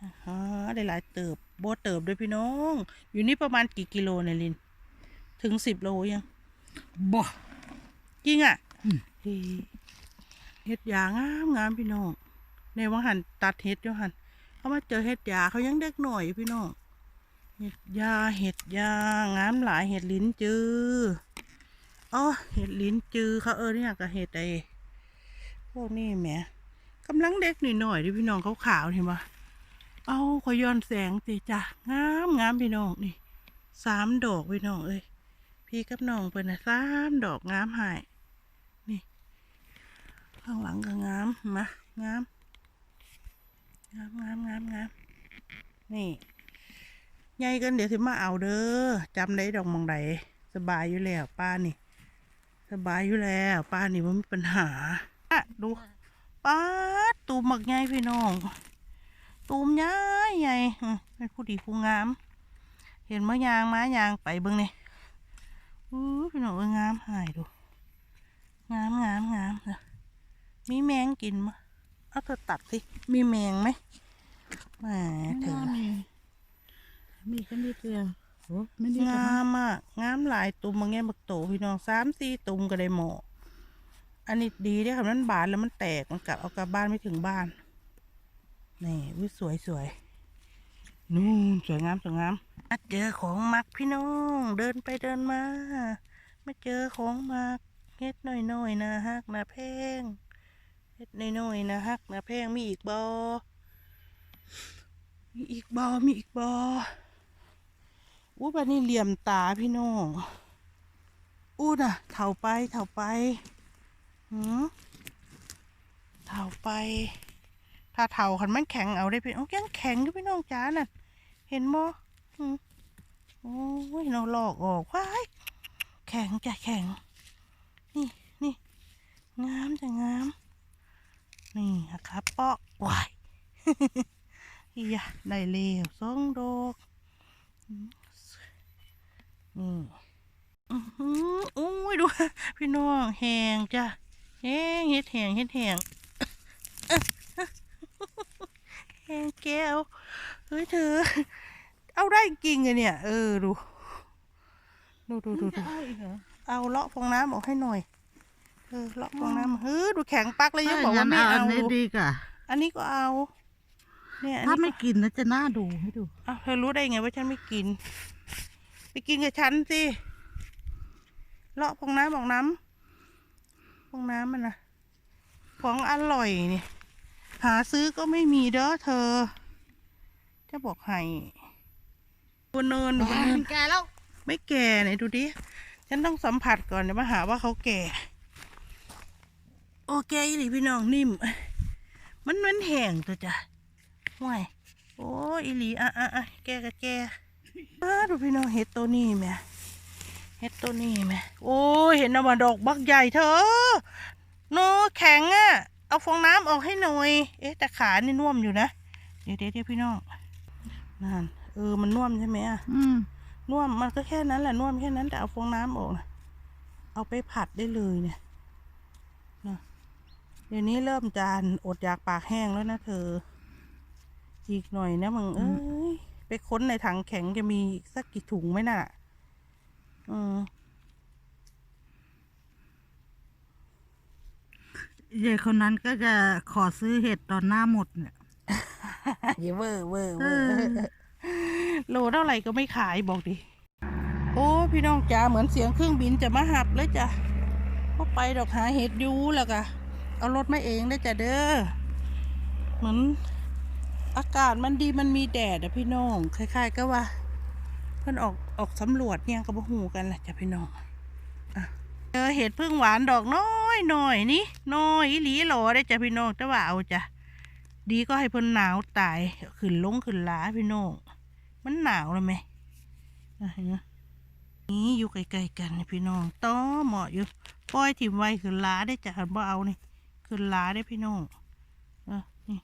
อ๋อได้หลายเติบโบเติบด้วยพี่น้อง อยู่นี่ประมาณกี่กิโลเนี่ยลิน ถึงสิบโลยังบ่จริงอะอืมเฮ้ยเห็ดยางามงามพี่น้องในวังหันตัดเห็ดอยู่หันเขามาเจอเห็ดยาเขายังเด็กหน่อยอยู่พี่น้องเห็ดยาเห็ดยางามหลายเห็ดลิ้นจืออ๋อเห็ดลิ้นจือเขาเออเนี่ยกับเห็ดไอพวกนี้แหมกำลังเด็กหน่อยๆดิพี่น้องขาวๆเห็นปะ เอาขอย้อนแสงติจ้ะงามงามพี่น้องนี่สามดอกพี่น้องเอ้ยพี่กับน้องเพิ่นนะสามดอกงามหายนี่ ข้างหลังก็งามมางามงามงามงามงามนี่ใหญ่กันเดี๋ยวสิมาเอาเด้อจำได้ดอกมองใดสบายอยู่แล้วป้านี่ สบายอยู่แล้ว ป้านี่มันมีปัญหาอะดูป้าตูมหมักใหญ่พี่น้อง ตูมใหญ่ใหญ่อืมเป็นผู้ดีผู้งาม เห็นมะยางม้ายางไปเบิ่งนี่อู้พี่น้องเอ้ยงามหายดู งามงามงามเนอะมีแมงกินมะเอาเธอตัดสิ มีแมงไหมแหมเธอมีมีกันดีเตียงโอ้ไม่ดีงามอะงามหลายตุ่มบางแง่บักโตพี่น้องสามสี่ตุ่มก็ได้หมออันนี้ดีเด้อค่ะมันบานแล้วมันแตกมันกลับเอากลับบ้านไม่ถึงบ้าน นี่วิสวยสวยนู่นสวยงามสวยงามมาเจอของมักพี่น้องเดินไปเดินมามาเจอของมักเฮ็ดหน่อยๆนะฮักนะแพงเฮ็ดหน่อยๆนะฮักนะแพงมีอีกบอมีอีกบอมีอีกบออู้บันนี้เหลี่ยมตาพี่น้องอู้น่ะเถาไปเถาไปหืมเถาไป ถ้าเถาขันมันแข็งเอาได้พี่น้องยังแข็งอยู่พี่น้องจ้าน่ะเห็นบ่โอ้ยเราหลอกออกว้ายแข็งจะแข็ง นี่นี่งามจะงาม นี่นะครับเปาะว้ายอียะได้เร็วสองดอกนี่อื้อหืออุ้ยดู พี่น้องแหงจ้ะแหงเฮ็ดแหงเฮ็ดแหง แหงแก้วเฮ้ยเธอ เอาได้จริงอะเนี่ย เออ ดู ดูดูดูดูเอาอีกเหรอเอาเลาะฟองน้ำออกให้หน่อย เออ เลาะฟองน้ำเฮ้ยดูแข็งปักเลยยังบอกว่าไม่นเอานี้ดีกว่าอันนี้ก็เอา เนี่ยอันถ้านี้ไม่ก็กินนะจะน่าดูให้ดูอ้าวเธอรู้ได้ไงว่าฉันไม่กิน ไปกินกับฉันสิ เลาะฟองน้ำบอกน้ำฟองน้ำมันนะของอร่อยนี่ หาซื้อก็ไม่มีเด้อเธอ จะบอกให้บนเนินบนเนินแกแล้ว ไม่แก่ไหนดูดิ ฉันต้องสัมผัสก่อนเดี๋ยวมาหาว่าเขาแก่ โอเคอีหลีพี่น้องนิ่ม มันเหมือนแห้งตัวจ้ะห่วยโอ้ยอีหลีอะอะอะแกก็แกอ้าดูพี่น้องเห็ดตัวนี้แหม่เห็ดตัวนี้แหม่โอ้ยเห็นนะว่าดอกบักใหญ่เธอโนแข็งอะ เอาฟองน้ำออกให้หน่อย เอ๊ะแต่ขานี่น่วมอยู่นะเดี๋ยวเดี๋ยวเดี๋ยวพี่น้องนั่นเออมันน่วมใช่ไหมอะอืมน่วมมันก็แค่นั้นแหละน่วมแค่นั้นแต่เอาฟองน้ำออกนะเอาไปผัดได้เลยเนี่ยนะเดี๋ยวนี้เริ่มจานอดอยากปากแห้งแล้วนะเธอ อีกหน่อยนะมึงเอ้ยไปค้นในถังแข็งจะมีอีกสักกี่ถุงไหมน่ะอืม ยายคนนั้นก็จะขอซื้อเห็ดตอนหน้าหมดเนี่ย อย่าเวอร์เวอร์เวเอออร์โลเท่าไหร่ก็ไม่ขายบอกดิ โอ้ พี่น้องจ๋าเหมือนเสียงเครื่องบินจะมาหับเลยจ้ะก็ไปดอกหาเห็ดอยูแล้วก็เอารถมาเองได้อจ้ะเด้อ เหมือนอากาศมันดีมันมีแดดอะพี่น้องคล้าย ๆ ก็ว่า เพิ่นออกออกสำรวจเนี่ยก็บ่หูกันแหละจ้ะพี่น้องอะเจอเห็ดพึ่งหวานดอกน้อ ยหน่อยนี่น้อยอีหลีหลอได้จ้ะพี่น้องแต่ว่าเอาจ้ะดีก็ให้เพิ่นหนาวตายขึ้นลงขึ้นหลาพี่น้องมันหนาวเลยไหมนไหมนี่อยู่ไกลๆกันพี่น้องต้อเหมาะอยู่ปล่อยถิ่มไว้ขึ้นหลาได้จ้ะคันบ่เอานี่ขึ้นหลาได้พี่น้องเออนี่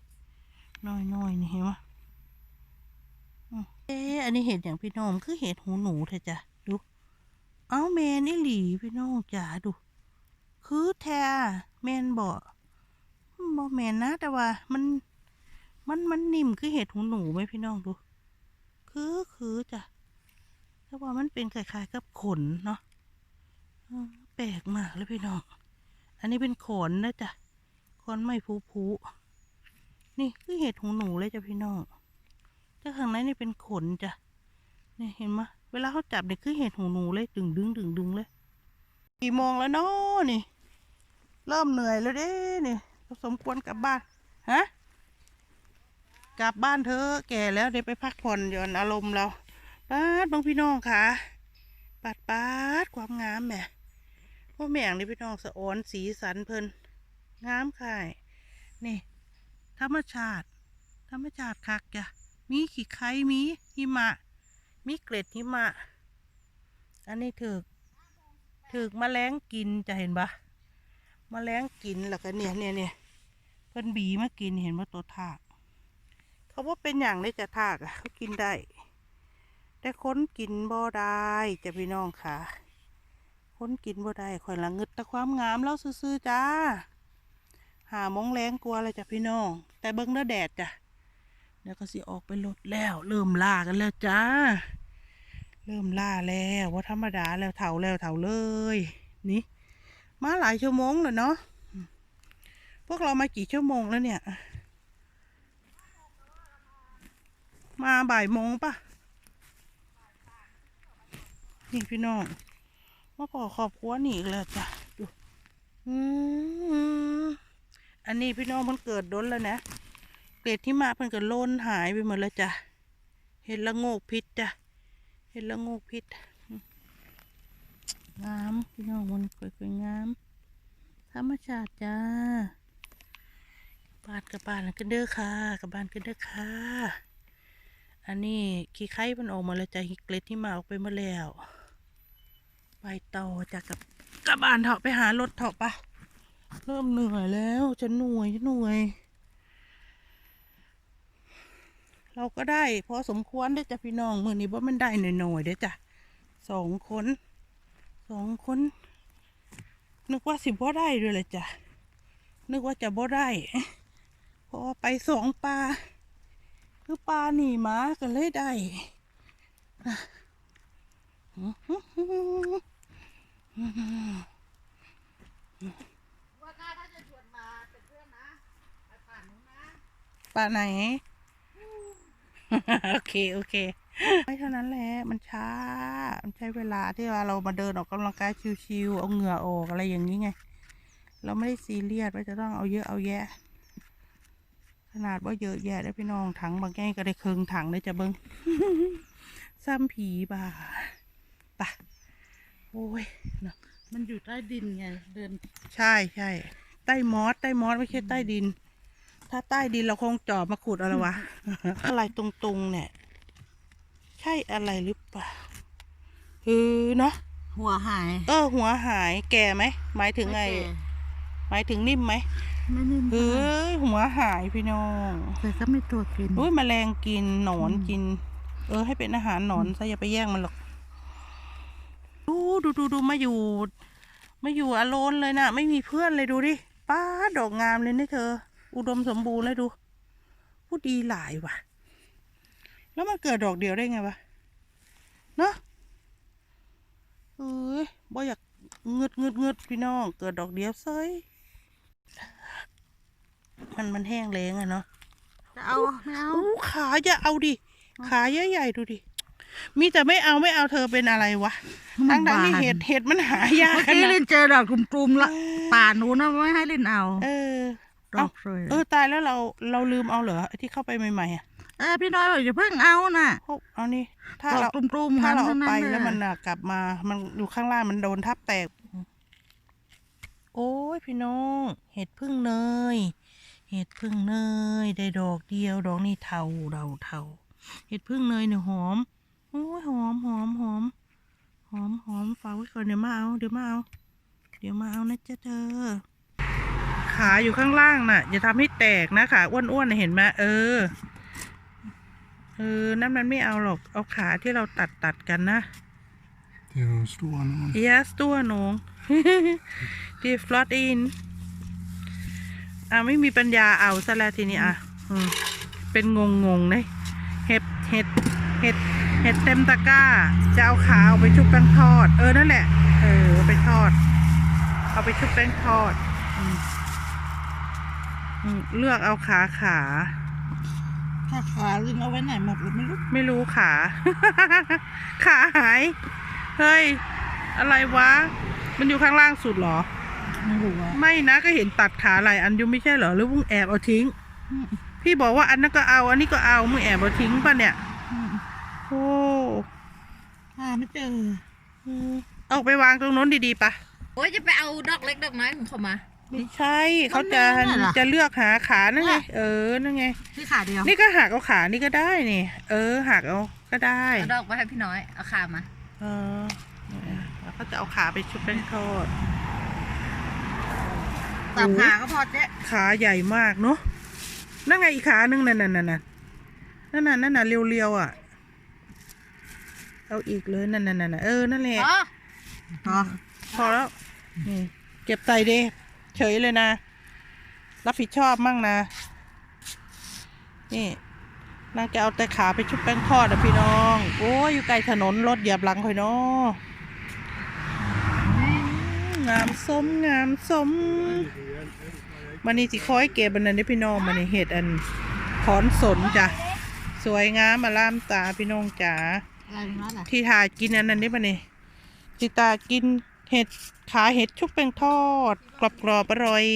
น้อยๆนี่เห็นไหมอืมเอ๊อันนี้เห็ดอย่างพี่น้องคือเห็ดหูหนูเถอะจ้ะดู เอาแมนนี่หลีพี่น้องจ๋าดู คือแท้แมนบ่บ่แมนนะ แต่ว่ามัน มันมันนิ่มคือเห็ดหูหนูไหมพี่น้องดู คือคือจ้ะแต่ว่ามันเป็นคล้ายๆกับขนเนาะแปลกมากเลยพี่น้อง อันนี้เป็นขนนะจ้ะขนไม่ผูผูนี่คือเห็ดหูหนูเลยจ้ะพี่น้องแต่ข้างในนี่เป็นขนจ้ะนี่เห็นไหมเวลาเขาจับเนี่ยคือเห็ดหูหนูเลยดึงดึงดึงดึงเลย กี่โมงแล้วเนาะนี่ เริ่มเหนื่อยแล้วเด้นี่สมควรกลับบ้านฮะกลับบ้านเธอะแก่แล้วเดี๋ยวไปพักผ่อนหย่อนอารมณ์เราปาดบางพี่น้องค่ะปัดปาดความงามแหม่พวกแม่งนี่พี่น้องสะออนสีสันเพลินงามค่ะนี่ ธรรมชาติ ธรรมชาติคักจ้ะมีขี้ไข่มีหิมะ มีเกล็ดหิมะ อันนี้ถือถือแมลงกินจะเห็นปะ มแมลงกินแล้วก็เนี่ยเนี่ยเนี่ยเพิ่นบีมากินเห็นว่าตัวทากเขาว่าเป็นอย่างได้จะทากอะเขากินได้ แต่คนกินบ่ได้จะพี่น้องค่ะคนกินบ่ได้ข่อยละงึดแต่ความงามแล้วซื่อๆจ้า หามงแรงกลัวเลยจ้ะพี่น้อง แต่เบิ้งเด้อแดดจ้ะเดี๋ยวก็สิออกไปรถแล้ว เริ่มล่ากันแล้วจ้า เริ่มล่าแล้วว่าธรรมดาแล้วเถาแล้วเถาเลย นี่ มาหลายชั่วโมงแล้วเนาะพวกเรามากี่ชั่วโมงแล้วเนี่ย มาบ่ายโมงปะนี่พี่น้องมาขอขอบครัวนี่อีกแล้วจ้ะดูอืมอันนี้พี่น้องมันเกิดดนแล้วนะเกล็ดที่มาเพิ่นก็โลนหายไปหมดแล้วจ้ะเห็นละโงกพิษจ้ะเห็นละโงกพิษ งามพี่น้องมันสวยๆงาม ธรรมชาติจ้าบ้านกับบ้านกันเด้อค่ะกับบ้านกันเด้อค่ะ อันนี้ขี้ไข่มันออกมาแล้วจ้ะฮิเกล็ดที่มาออกไปหมาแล้ว ไปต่อจากกับกับบ้านเถอะไปหารถเถอะปะเริ่มเหนื่อยแล้วจะหน่วยจะหน่วย เราก็ได้พอสมควรได้จ้ะพี่น้องมือนี้ว่ามันได้หน่อยๆเด้จ้ะสองคน สองคน นึกว่าสิบ่ได้ด้วยเลยจ้ะ นึกว่าจะบ่ได้พราะว่าไปสองปลาคือปลาหนีหมาก็เลยได้ว่าถ้าถ้าจะชวนมาเป็นเพื่อนนะไปผ่านู้นนะปลาไหน โอเค โอเค ไม่เท่านั้นแหละ มันช้า มันใช้เวลาที่ว่าเรามาเดินออกกำลังกายชิวๆ เอาเหงื่อออกอะไรอย่างนี้ไง เราไม่ได้ซีเรียสว่าจะต้องเอาเยอะเอาแยะ ขนาดว่าเยอะแยะได้พี่น้องถังบางแง่ก็ได้ครึ่งถังเลยจะเบิ้งซ้ำผีบ่าปะโอ้ยเนาะมันอยู่ใต้ดินไง เดิน ใช่ใช่ใต้มอสใต้มอสไม่ใช่ใต้ดิน ถ้าใต้ดินเราคงจอบมาขุดเอาละวะ อะไรตรงๆเนี่ย ใช่อะไรหรือเปล่าเออเนาะหัวหาย เออ หัวหายแก่ไหมหมายถึงไงม่แก่หมายถึงนิ่มไหมไม่นิ่มเฮ้ยหัวหายพี่น้องแต่ก็ไม่ตัวกินอุ้ยแมลงกินหนอนอืมกิน เออ ให้เป็นอาหารหนอนซะอย่าไปแย่งมันหรอก ดูดูดูดูมาอยู่มาอยู่อโลนเลยนะไม่มีเพื่อนเลยดูดิป้าดดอกงามเลยนี่เธอ อุดมสมบูรณ์เลยดูผู้ดีหลายว่ะ แล้วมันเกิดดอกเดียวได้ไงวะ เนาะเอ้ยบ่อยากเงืดเงืดเงืดพี่น้อง เกิดดอกเดียวเซยมันมันแห้งแล้งอะเนาะจะเอาไม่เอาอู้ขาอย่าเอาดิ ขาใหญ่ๆดูดิ มีแต่ไม่เอาไม่เอาเธอเป็นอะไรวะ ทั้งทั้งๆที่บานเห็ดเห็ดมันหายากเมื่อขกี้นาดลินเจอดอกกลุ่มๆละป่าหนูนะไม่ให้ลินเอา เออดอกสวยเออตายแล้วเราเราลืมเอาเหรอไอ้ที่เข้าไปใหม่ๆอะ เออพี่น้อยบอกอย่าเพิ่งเอาน่ะพวกเอานี่ถ้าดอกเรากลุ่มๆถ้าเราทั้เอางนั้นไปเลยแล้วมันน่ะกลับมา มันอยู่ข้างล่างมันโดนทับแตก โอ้ยพี่น้อง เห็ดพึ่งเนย เห็ดพึ่งเนยได้ดอกเดียวดอกนี่เทาเราเทาเห็ดพึ่งเนยเนี่ยหอมโอ้ยหอมหอมหอมหอมหอมฝากไว้ก่อนเดี๋ยวมาเอาเดี๋ยวมาเอาเดี๋ยวมาเอานะจ๊ะเธอขาอยู่ข้างล่างน่ะ อย่าทำให้แตกนะขาอ้วนๆน่ะเห็นไหมเออ เออ นั่นมันไม่เอาหรอก เอาขาที่เราตัดตัดกันนะ Det er jo stor nogen. Ja, stor nogen. det er flot en. อะไม่มีปัญญาเอาซะแล้วทีนี้อะอืมเป็นงงงๆเลยเห็ดเห็ดเห็ดเห็ดเต็มตะกร้า จะเอาขาเอาไปชุบแป้งทอด เออ นั่นแหละ เออเอาไปทอด เอาไปชุบแป้งทอดอืมอืมเลือกเอาขาขา ถ้าขาลิงเอาไว้ไหนหมดเลยไม่รู้ไม่รู้ขา ขาหาย เฮ้ย อะไรวะ มันอยู่ข้างล่างสุดเหรอ ไม่รู้ว่าไม่นะก็เห็นตัดขาหลายอันอยู่ไม่ใช่เหรอหรือมึงแอบเอาทิ้งอืมพี่บอกว่าอันนั้นก็เอา อันนี้ก็เอามึงแอบเอาทิ้งป่ะเนี่ยอืมโอ้หาไม่เจออืมเอาไปวางตรงโน้นดีๆปะโอ้ยจะไปเอาดอกเล็กดอกน้อยของเขามา ไม่ใช่เขาจะมันไม่น่ะเหรอ จะเลือกหาขานั่นไงเออนั่นไงที่ขาเดียวนี่ก็หักเอาขานี่ก็ได้นี่ เออหักเอาก็ได้ เอาดอกไปให้พี่น้อย เอาขามา เออแล้วก็จะเอาขาไปชุบแป้งทอดสามขาก็พอเจ๊ขาใหญ่มากเนาะ นั่นไงอีกขาหนึ่งนั่นนั่นนั่นนั่นนั่นนั่นน่ะเรียวๆอะ เอาอีกเลยนั่นนั่นนั่นเออนั่นแหละ อ๋อ พอพอแล้วนี่เก็บใส่เด เฉยเลยนะ รับผิดชอบมั่งนะ นี่นางจะเอาแต่ขาไปชุบแป้งทอดอะพี่น้อง โอ้ยอยู่ไกลถนนรถเหยียบหลังคอยเนาะอืมงามสมงามสมมันนี่สิคอยเก็บอันนั้นได้อพี่น้องมันนี่เห็ดอันขอนสนจ้ะสวยงามมาล่ามตาพี่น้องจ๋าอะไรนั่นแหละที่ทากินอันนั้นได้ปะเนี่ยที่ตากิน เห็ดขาเห็ดชุบแป้งทอด กรอบๆอร่อย